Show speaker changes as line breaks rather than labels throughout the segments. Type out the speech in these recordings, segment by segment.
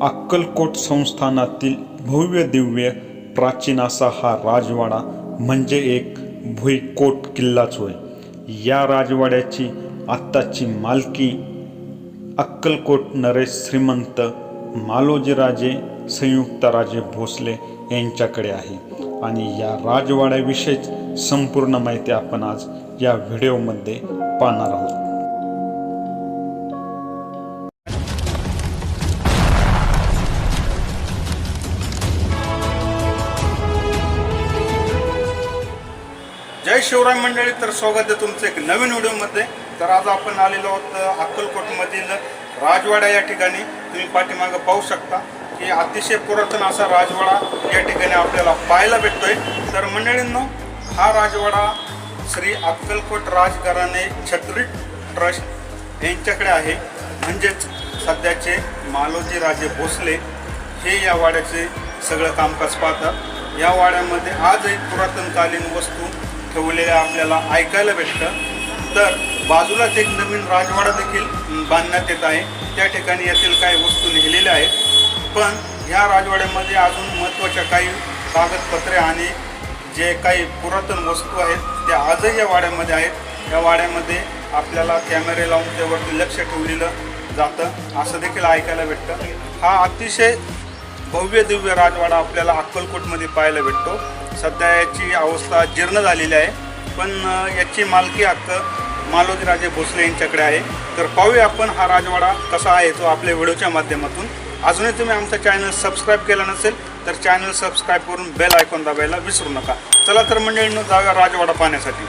अक्कलकोट संस्थानातील भव्य दिव्य प्राचीन असा हा राजवाडा म्हणजे एक भुईकोट किल्लाच होय. या राजवाड्याची आत्ताची मालकी अक्कलकोट नरेश श्रीमंत मालोजीराजे संयुक्तराजे भोसले यांच्याकडे आहे. आणि या राजवाड्याविषयीच संपूर्ण माहिती आपण आज या व्हिडिओमध्ये पाहणार आहोत. जय शिवराय मंडळी तर स्वागत आहे तुमचं एक नवीन व्हिडिओमध्ये. तर आज आपण आलेलो आहोत अक्कलकोटमधील राजवाडा या ठिकाणी. तुम्ही पाठीमागं पाहू शकता की अतिशय पुरातन असा राजवाडा या ठिकाणी आपल्याला पाहायला भेटतोय. तर मंडळींनो हा राजवाडा श्री अक्कलकोट राजघराणे छत्री ट्रस्ट यांच्याकडे आहे. म्हणजेच सध्याचे मालोजी राजे भोसले हे या वाड्याचे सगळं कामकाज पाहतात. या वाड्यामध्ये आजही पुरातनकालीन वस्तू ठेवलेल्या आपल्याला ऐकायला भेटतं. तर बाजूलाच एक नवीन राजवाडा देखील बांधण्यात येत आहे. त्या ठिकाणी यातील काही वस्तू लिहिलेल्या आहेत. पण ह्या राजवाड्यामध्ये अजून महत्त्वाच्या काही कागदपत्रे आणि जे काही पुरातन वस्तू आहेत त्या आजही या वाड्यामध्ये आहेत. या वाड्यामध्ये आपल्याला कॅमेरे लावून त्यावरती लक्ष ठेवलेलं जातं. असं देखील ऐकायला भेटतं. हा अतिशय भव्य दिव्य राजवाडा आपल्याला अक्कलकोटमध्ये पाहायला भेटतो. सध्या याची अवस्था जीर्ण झालेली आहे. पण याची मालकी हक्क मालोजीराजे भोसले यांच्याकडे आहे. तर पाहूया आपण हा राजवाडा कसा आहे तो आपल्या व्हिडिओच्या माध्यमातून. अजूनही तुम्ही आमचा चॅनल सबस्क्राईब केला नसेल तर चॅनल सबस्क्राईब करून बेल आयकॉन दाबायला विसरू नका. चला तर मंडळींनो जाऊया राजवाडा पाहण्यासाठी.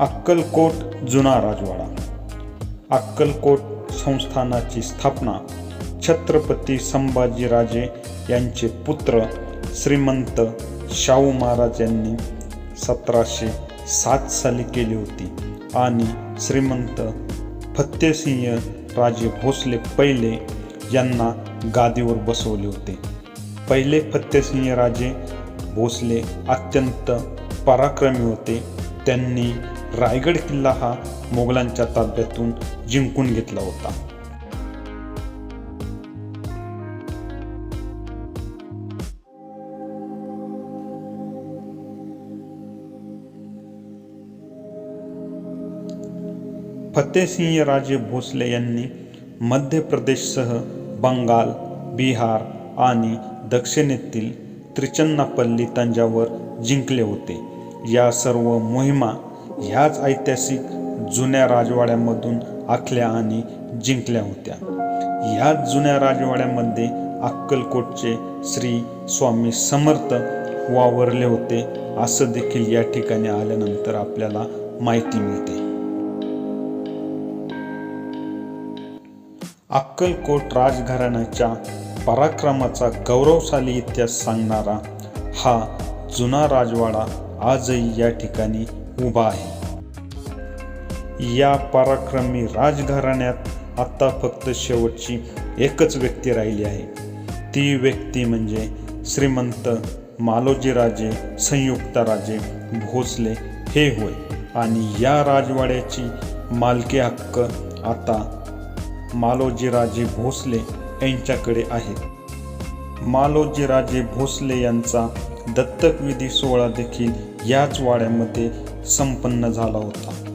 अक्कलकोट जुना राजवाडा. अक्कलकोट संस्थानाची स्थापना छत्रपती संभाजीराजे यांचे पुत्र श्रीमंत शाहू महाराज यांनी सतराशे सात साली केली होती आणि श्रीमंत फत्तेसिंह राजे भोसले पहिले यांना गादीवर बसवले होते. पहिले फत्तेसिंह राजे भोसले अत्यंत पराक्रमी होते. त्यांनी रायगड किल्ला हा मोगलांच्या ताब्यातून जिंकून घेतला होता. फतेसिंह राजे भोसले यांनी मध्य प्रदेशसह बंगाल बिहार आणि दक्षिणेतील त्रिचन्नापल्ली तंजावर जिंकले होते. या सर्व मोहिमा ह्याच ऐतिहासिक जुन्या राजवाड्यामधून आखल्या आणि जिंकल्या होत्या. ह्याच जुन्या राजवाड्यामध्ये अक्कलकोटचे श्री स्वामी समर्थ वावरले होते असं देखील या ठिकाणी आल्यानंतर आपल्याला माहिती मिळते. अक्कलकोट राजघराण्याच्या पराक्रमाचा गौरवशाली इतिहास सांगणारा हा जुना राजवाडा आजही या ठिकाणी उभा आहे. या पराक्रमी राजघराण्यात आत्ता फक्त शेवटची एकच व्यक्ती राहिली आहे. ती व्यक्ती म्हणजे श्रीमंत मालोजीराजे संयुक्तराजे भोसले. हे होय. आणि या राजवाड्याची मालकी हक्क आता मालोजीराजे भोसले यांच्याकडे आहेत मालोजीराजे भोसले यांचा दत्तकविधी सोहळा देखील याच वाड्यामध्ये संपन्न झाला होता.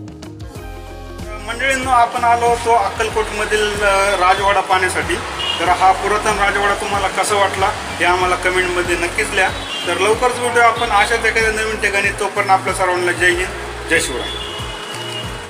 मंडळींनो आपण आलो होतो अक्कलकोटमधील राजवाडा पाहण्यासाठी. तर हा पुरातन राजवाडा तुम्हाला कसा वाटला हे आम्हाला कमेंटमध्ये नक्कीच लिहा. तर लवकरच भेटूया आपण. अशाच एखाद्या नवीन ठिकाणी तोपर्यंत आपल्या सर्वांना जय हिंद जय शिवराय.